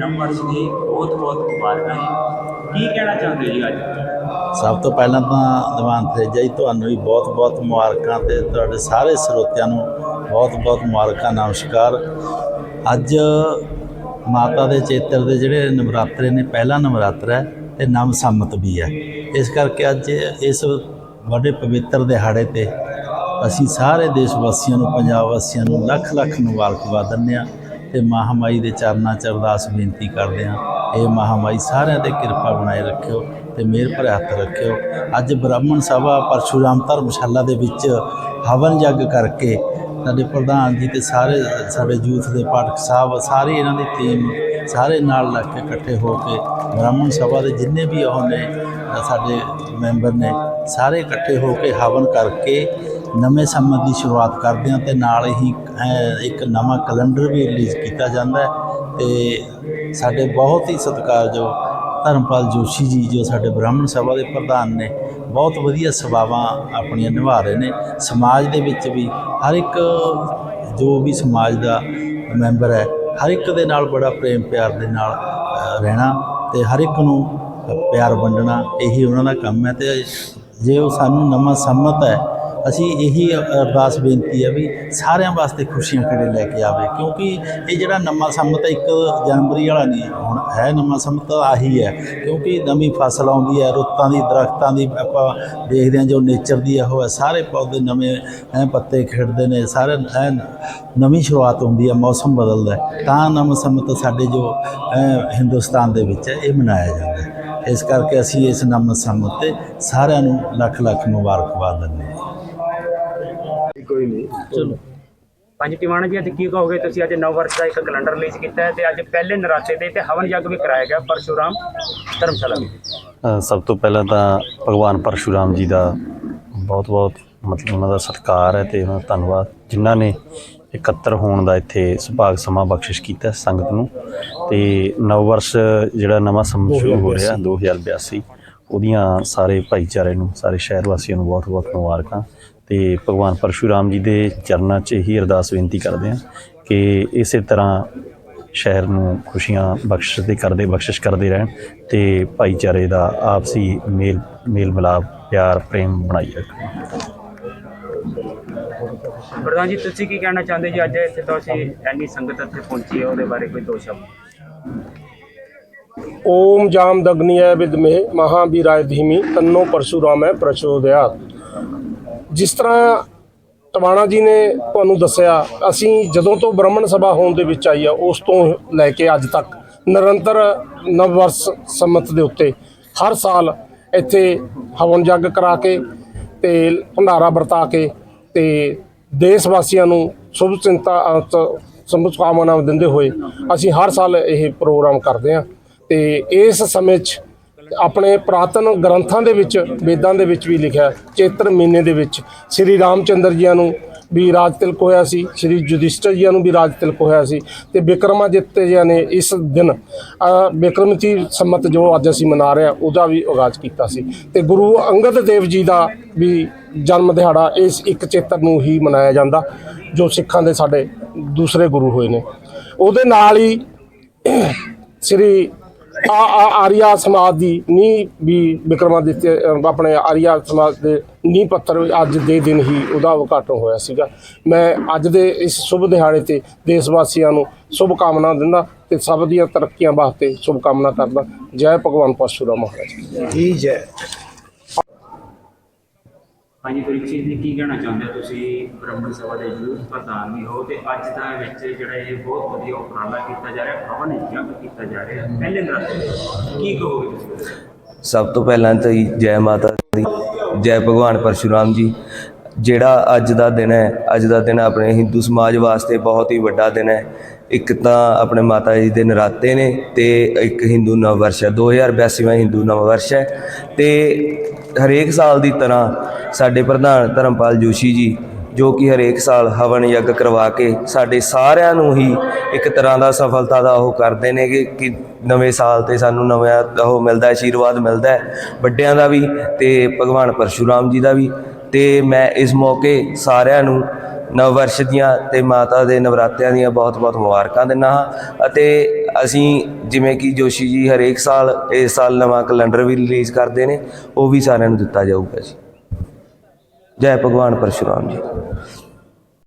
ਨਵਵਰਸ਼ ਦੀ ਬਹੁਤ ਬਹੁਤ ਮੁਬਾਰਕਾਂ ਜੀ। ਕੀ ਕਹਿਣਾ ਚਾਹੁੰਦੇ ਜੀ ਅੱਜ? ਸਭ ਤੋਂ ਪਹਿਲਾਂ ਤਾਂ ਦੀਵਾਨ ਤੇਜਾ ਜੀ, ਤੁਹਾਨੂੰ ਵੀ ਬਹੁਤ-ਬਹੁਤ ਮੁਬਾਰਕਾਂ ਤੇ ਤੁਹਾਡੇ ਸਾਰੇ ਸਰੋਤਿਆਂ ਨੂੰ ਬਹੁਤ-ਬਹੁਤ ਮੁਬਾਰਕਾਂ, ਨਮਸਕਾਰ। ਅੱਜ ਮਾਤਾ ਦੇ ਚੇਤਰ ਦੇ ਜਿਹੜੇ ਨਵਰਾਤਰੇ ਨੇ, ਪਹਿਲਾ ਨਵਰਾਤਰਾ ਹੈ ਤੇ ਨਵ ਸੰਮਤ ਵੀ ਹੈ। ਇਸ ਕਰਕੇ ਅੱਜ ਇਸ ਵੱਡੇ ਪਵਿੱਤਰ ਦਿਹਾੜੇ ਤੇ ਅਸੀਂ ਸਾਰੇ ਦੇਸ਼ ਵਾਸੀਆਂ ਨੂੰ, ਪੰਜਾਬ ਵਾਸੀਆਂ ਨੂੰ ਲੱਖ ਲੱਖ ਮੁਬਾਰਕਬਾਦ ਦਿੰਦੇ ਹਾਂ। ਤੇ ਮਹਾਮਾਈ ਦੇ ਚਰਨਾਂ 'ਚ ਅਰਦਾਸ ਬੇਨਤੀ ਕਰਦੇ ਹਾਂ। ਇਹ ਮਹਾਮਾਈ ਸਾਰਿਆਂ ਤੇ ਕਿਰਪਾ ਬਣਾਏ ਰੱਖਿਓ ਤੇ ਮੇਰ ਭਰੇ ਹੱਥ ਰੱਖਿਓ। ਅੱਜ ਬ੍ਰਾਹਮਣ ਸਭਾ ਪਰਸ਼ੂਰਾਮ ਧਰਮਸ਼ਾਲਾ ਦੇ ਵਿੱਚ ਹਵਨ ਯੱਗ ਕਰਕੇ ਸਾਡੇ ਪ੍ਰਧਾਨ ਜੀ ਤੇ ਸਾਰੇ ਸਾਡੇ ਯੂਥ ਦੇ ਪਾਠਕ ਸਾਹਿਬ, ਸਾਰੇ ਇਹਨਾਂ ਦੀ ਟੀਮ ਸਾਰੇ ਨਾਲ ਲੱਗ ਕੇ ਇਕੱਠੇ ਹੋ ਕੇ ਬ੍ਰਾਹਮਣ ਸਭਾ ਦੇ ਜਿੰਨੇ ਵੀ ਉਹ ਨੇ, ਸਾਡੇ ਮੈਂਬਰ ਨੇ, ਸਾਰੇ ਇਕੱਠੇ ਹੋ ਕੇ ਹਵਨ ਕਰਕੇ ਨਵੇਂ ਸੰਮਤ ਦੀ ਸ਼ੁਰੂਆਤ ਕਰਦੇ ਹਾਂ ਤੇ ਨਾਲ ਹੀ ਇੱਕ ਨਵਾਂ ਕੈਲੰਡਰ ਵੀ ਰਿਲੀਜ਼ ਕੀਤਾ ਜਾਂਦਾ ਹੈ ਤੇ ਸਾਡੇ ਬਹੁਤ ਹੀ ਸਤਿਕਾਰਯੋਗ ਧਰਮਪਾਲ ਜੋਸ਼ੀ ਜੀ, ਜੋ ਸਾਡੇ ਬ੍ਰਾਹਮਣ ਸਭਾ ਦੇ ਪ੍ਰਧਾਨ ਨੇ, ਬਹੁਤ ਵਧੀਆ ਸੇਵਾਵਾਂ ਆਪਣੀਆਂ ਨਿਭਾ ਰਹੇ ਨੇ। ਸਮਾਜ ਦੇ ਵਿੱਚ ਵੀ ਹਰ ਇੱਕ ਜੋ ਵੀ ਸਮਾਜ ਦਾ ਮੈਂਬਰ ਹੈ, ਹਰ ਇੱਕ ਦੇ ਨਾਲ ਬੜਾ ਪ੍ਰੇਮ ਪਿਆਰ ਦੇ ਨਾਲ ਰਹਿਣਾ ਤੇ ਹਰ ਇੱਕ ਨੂੰ ਪਿਆਰ ਵੰਡਣਾ, ਇਹੀ ਉਹਨਾਂ ਦਾ ਕੰਮ ਹੈ ਤੇ ਜੇ ਉਹ ਸਾਨੂੰ ਨਵਾਂ ਸੰਮਤ ਹੈ ਅਸੀਂ ਇਹੀ ਅਰਦਾਸ ਬੇਨਤੀ ਹੈ ਵੀ ਸਾਰਿਆਂ ਵਾਸਤੇ ਖੁਸ਼ੀਆਂ ਖੜੇ ਲੈ ਕੇ ਆਵੇ, ਕਿਉਂਕਿ ਇਹ ਜਿਹੜਾ ਨਵਾਂ ਸੰਮਤ ਇੱਕ ਜਨਵਰੀ ਵਾਲਾ ਨਹੀਂ ਹੁਣ ਹੈ ਨਵਾਂ ਸੰਮਤ ਆਹੀ ਹੈ, ਕਿਉਂਕਿ ਨਵੀਂ ਫਸਲ ਆਉਂਦੀ ਹੈ, ਰੁੱਤਾਂ ਦੀ, ਦਰਖਤਾਂ ਦੀ ਆਪਾਂ ਦੇਖਦੇ ਹਾਂ ਜੋ ਨੇਚਰ ਦੀ ਉਹ ਹੈ, ਸਾਰੇ ਪੌਦੇ ਨਵੇਂ ਐ ਪੱਤੇ ਖਿੜਦੇ ਨੇ, ਸਾਰੇ ਐਨ ਨਵੀਂ ਸ਼ੁਰੂਆਤ ਹੁੰਦੀ ਹੈ, ਮੌਸਮ ਬਦਲਦਾ ਤਾਂ ਨਵਾਂ ਸੰਮਤ ਸਾਡੇ ਜੋ ਹਿੰਦੁਸਤਾਨ ਦੇ ਵਿੱਚ ਹੈ, ਇਹ ਮਨਾਇਆ ਜਾਂਦਾ ਹੈ। ਇਸ ਕਰਕੇ ਅਸੀਂ ਇਸ ਨਵਾਂ ਸੰਮਤ ਤੇ ਸਾਰਿਆਂ ਨੂੰ ਲੱਖ ਲੱਖ ਮੁਬਾਰਕਬਾਦ ਦਿੰਦੇ ਹਾਂ। ਪੰਜ ਟਿਵਾਣਾ ਜੀ ਅੱਜ ਕੀ ਕਹੋਗੇ ਤੁਸੀਂ? ਅੱਜ ਨਵ ਵਰਸ਼ ਦਾ ਇੱਕ ਕੈਲੰਡਰ ਰਿਲੀਜ਼ ਕੀਤਾ ਹੈ ਤੇ ਅੱਜ ਪਹਿਲੇ ਨਰਾਤੇ ਦੇ ਤੇ ਹਵਨ ਯੱਗ ਵੀ ਕਰਾਇਆ ਗਿਆ ਪਰਸ਼ੂਰਾਮ ਧਰਮਸ਼ਾਲਾ ਵਿੱਚ ਸਭ ਤੋਂ ਪਹਿਲਾਂ ਤਾਂ ਭਗਵਾਨ ਪਰਸ਼ੂਰਾਮ ਜੀ ਦਾ ਬਹੁਤ-ਬਹੁਤ ਮਤਲਬ ਉਹਨਾਂ ਦਾ ਸਤਿਕਾਰ ਹੈ ਤੇ ਉਹਨਾਂ ਦਾ ਧੰਨਵਾਦ। ਜਿਨ੍ਹਾਂ ਨੇ ਇਕੱਤਰ ਹੋਣ ਦਾ ਇੱਥੇ ਸੁਭਾਗ ਸਮਾਂ ਬਖਸ਼ਿਸ਼ ਕੀਤਾ ਸੰਗਤ ਨੂੰ। ਤੇ ਨਵ ਵਰਸ਼ ਜਿਹੜਾ ਨਵਾਂ ਸਮਾਂ ਸ਼ੁਰੂ ਹੋ ਰਿਹਾ 2082 ਉਹਦੀਆਂ ਸਾਰੇ ਭਾਈਚਾਰੇ ਨੂੰ ਸਾਰੇ ਸ਼ਹਿਰ ਵਾਸੀਆਂ ਨੂੰ ਬਹੁਤ-ਬਹੁਤ ਮੁਬਾਰਕਾਂ। ਤੇ ਭਗਵਾਨ ਪਰਸ਼ੂਰਾਮ ਜੀ ਦੇ ਚਰਨਾਂ 'ਚ ਇਹੀ ਅਰਦਾਸ ਬੇਨਤੀ ਕਰਦੇ ਹਾਂ ਕਿ ਇਸੇ ਤਰ੍ਹਾਂ ਸ਼ਹਿਰ ਨੂੰ ਖੁਸ਼ੀਆਂ ਬਖਸ਼ਦੇ ਕਰਦੇ ਬਖਸ਼ਿਸ਼ ਕਰਦੇ ਰਹਿਣ ਤੇ ਭਾਈਚਾਰੇ ਦਾ ਆਪਸੀ ਮੇਲ ਮੇਲ ਮਿਲਾਪ ਪਿਆਰ ਪ੍ਰੇਮ ਬਣਾਈ ਰੱਖਣ। ਪ੍ਰਧਾਨ ਜੀ ਤੁਸੀਂ ਕੀ ਕਹਿਣਾ ਚਾਹੁੰਦੇ ਜੀ? ਅੱਜ ਇੱਥੇ ਤੁਸੀਂ ਇੰਨੀ ਸੰਗਤ ਇੱਥੇ ਪਹੁੰਚੀ ਹੈ ਉਹਦੇ ਬਾਰੇ ਕੋਈ ਦੋ ਸ਼ਬਦ ਓਮ ਜਾਮ ਦਗਨੀय ਵਿਦਮੇ ਮਹਾਵੀਰਾय ਧੀਮੀ ਤੰਨੋ ਪਰਸ਼ੁਰਾਮੈ ਪ੍ਰਚੋਦਿਆਤ। ਜਿਸ ਤਰ੍ਹਾਂ ਟਵਾਣਾ ਜੀ ਨੇ ਤੁਹਾਨੂੰ ਦੱਸਿਆ ਅਸੀਂ ਜਦੋਂ ਤੋਂ ਬ੍ਰਾਹਮਣ ਸਭਾ ਹੋਣ ਦੇ ਵਿੱਚ ਆਈ ਆ ਉਸ ਤੋਂ ਲੈ ਕੇ ਅੱਜ ਤੱਕ ਨਿਰੰਤਰ ਨਵ ਵਰਸ ਸੰਮਤ ਦੇ ਉੱਤੇ ਹਰ ਸਾਲ ਇੱਥੇ ਹਵਨ ਜੱਗ ਕਰਾ ਕੇ ਤੇ ਭੰਡਾਰਾ ਵਰਤਾ ਕੇ ਤੇ ਦੇਸ਼ ਵਾਸੀਆਂ ਨੂੰ ਸ਼ੁਭ ਚਿੰਤਾ ਅ, ਸ਼ੁਭ ਕਾਮਨਾਵਾਂ ਦਿੰਦੇ ਹੋਏ ਅਸੀਂ ਹਰ ਸਾਲ ਇਹ ਪ੍ਰੋਗਰਾਮ ਕਰਦੇ ਹਾਂ ਤੇ ਇਸ ਸਮੇਂ 'ਚ ਆਪਣੇ ਪ੍ਰਾਤਨ ਗ੍ਰੰਥਾਂ ਦੇ ਵਿੱਚ ਵੇਦਾਂ ਦੇ ਵਿੱਚ ਵੀ ਲਿਖਿਆ ਚੇਤਰ ਮਹੀਨੇ ਦੇ ਵਿੱਚ ਸ੍ਰੀ ਰਾਮਚੰਦਰ ਜੀਆਂ ਨੂੰ ਵੀ ਰਾਜ ਤਿਲਕ ਹੋਇਆ ਸੀ ਸ੍ਰੀ ਯੁਧਿਸ਼ਟਰ ਜੀਆਂ ਨੂੰ ਵੀ ਰਾਜ ਤਿਲਕ ਹੋਇਆ ਸੀ ਤੇ ਵਿਕਰਮਾਜਿੱਤ ਜੀਆਂ ਨੇ ਇਸ ਦਿਨ ਅ, ਵਿਕਰਮਤੀ ਸੰਮਤ ਜੋ ਅੱਜ ਅਸੀਂ ਮਨਾ ਰਹੇ ਹਾਂ ਉਹਦਾ ਵੀ ਆਗਾਜ਼ ਕੀਤਾ ਸੀ। ਤੇ ਗੁਰੂ ਅੰਗਦ ਦੇਵ ਜੀ ਦਾ ਵੀ ਜਨਮ ਦਿਹਾੜਾ ਇਸ ਇੱਕ ਚੇਤਰ ਨੂੰ ਹੀ ਮਨਾਇਆ ਜਾਂਦਾ ਜੋ ਸਿੱਖਾਂ ਦੇ ਸਾਡੇ ਦੂਸਰੇ ਗੁਰੂ ਹੋਏ ਨੇ। ਉਹਦੇ ਨਾਲ ਹੀ ਸ੍ਰੀ ਆ ਆ, ਆਰੀਆ ਸਮਾਜ ਦੀ ਨੀ ਵੀ ਵਿਕਰਮਾਦਿੱਤਿਆ ਆਪਣੇ ਆਰੀਆ ਸਮਾਜ ਦੇ ਨੀ ਪੱਤਰ ਅੱਜ ਦੇ ਦਿਨ ਹੀ ਉਹਦਾ ਉਦਘਾਟਨ ਹੋਇਆ ਸੀਗਾ। ਮੈਂ ਅੱਜ ਦੇ ਇਸ ਸ਼ੁਭ ਦਿਹਾੜੇ ਤੇ ਦੇਸ਼ ਵਾਸੀਆਂ ਨੂੰ ਸ਼ੁਭ ਕਾਮਨਾ ਦਿੰਦਾ ਤੇ ਸਭ ਦੀਆਂ ਤਰੱਕੀਆਂ ਵਾਸਤੇ ਸ਼ੁਭ ਕਾਮਨਾ ਕਰਦਾ। ਜੈ ਭਗਵਾਨ ਪਰਸ਼ੂਰਾਮ ਮਹਾਰਾਜ। ਜੀ, ਜੈ। ਹਾਂਜੀ ਗੁਰਚੀਤ ਜੀ ਕੀ ਕਹਿਣਾ ਚਾਹੁੰਦੇ ਹੋ ਤੁਸੀਂ? ਬ੍ਰਾਹਮਣ ਸਭਾ ਦੇ ਯੂਥ ਪ੍ਰਧਾਨ ਵੀ ਹੋ ਤੇ ਅੱਜ ਦਾ ਵਿੱਚ ਜਿਹੜਾ ਇਹ ਬਹੁਤ ਵਧੀਆ ਉਪਰਾਲਾ ਕੀਤਾ ਜਾ ਰਿਹਾ, ਹਵਨ ਯੱਗ ਕੀਤਾ ਜਾ ਰਿਹਾ, ਪਹਿਲੇ ਨਰਾਤੇ ਕੀ ਕਹੋਗੇ ਤੁਸੀਂ? ਸਭ ਤੋਂ ਪਹਿਲਾਂ ਤਾਂ ਜੈ ਮਾਤਾ ਦੀ, ਜੈ ਭਗਵਾਨ ਪਰਸ਼ੁਰਾਮ ਜੀ ਜਿਹੜਾ ਅੱਜ ਦਾ ਦਿਨ ਹੈ, ਅੱਜ ਦਾ ਦਿਨ ਆਪਣੇ ਹਿੰਦੂ ਸਮਾਜ ਵਾਸਤੇ ਬਹੁਤ ਹੀ ਵੱਡਾ ਦਿਨ ਹੈ। ਇੱਕ ਤਾਂ ਆਪਣੇ ਮਾਤਾ ਜੀ ਦੇ ਨਰਾਤੇ ਨੇ ਤੇ ਇੱਕ ਹਿੰਦੂ ਨਵ ਵਰਸ਼ ਹੈ। 2082ਵਾਂ ਹਿੰਦੂ ਨਵ ਵਰਸ਼ ਹੈ ਤੇ ਹਰੇਕ ਸਾਲ ਦੀ ਤਰ੍ਹਾਂ ਸਾਡੇ ਪ੍ਰਧਾਨ ਧਰਮਪਾਲ ਜੋਸ਼ੀ ਜੀ, ਜੋ ਕਿ ਹਰੇਕ ਸਾਲ ਹਵਨ ਯੱਗ ਕਰਵਾ ਕੇ ਸਾਡੇ ਸਾਰਿਆਂ ਨੂੰ ਹੀ ਇੱਕ ਤਰ੍ਹਾਂ ਦਾ ਸਫਲਤਾ ਦਾ ਉਹ ਕਰਦੇ ਨੇ ਕਿ ਨਵੇਂ ਸਾਲ ਤੇ ਸਾਨੂੰ ਨਵਾਂ ਉਹ ਮਿਲਦਾ ਆਸ਼ੀਰਵਾਦ ਮਿਲਦਾ ਵੱਡਿਆਂ ਦਾ ਵੀ ਤੇ ਭਗਵਾਨ ਪਰਸ਼ੂਰਾਮ ਜੀ ਦਾ ਵੀ। ਤੇ ਮੈਂ ਇਸ ਮੌਕੇ ਸਾਰਿਆਂ ਨੂੰ ਨਵ ਵਰਸ਼ ਦੀਆਂ ਤੇ ਮਾਤਾ ਦੇ ਨਵਰਾਤਿਆਂ ਦੀਆਂ ਬਹੁਤ-ਬਹੁਤ ਮੁਬਾਰਕਾਂ ਦਿੰਦਾ ਹਾਂ ਅਤੇ ਅਸੀਂ ਜਿਵੇਂ ਕਿ ਜੋਸ਼ੀ ਜੀ ਹਰੇਕ ਸਾਲ, ਇਸ ਸਾਲ ਨਵਾਂ ਕੈਲੰਡਰ ਵੀ ਰਿਲੀਜ਼ ਕਰਦੇ ਨੇ, ਉਹ ਵੀ ਸਾਰਿਆਂ ਨੂੰ ਦਿੱਤਾ ਜਾਊਗਾ ਜੀ। ਜੈ ਭਗਵਾਨ ਪਰਸ਼ੁਰਾਮ ਜੀ।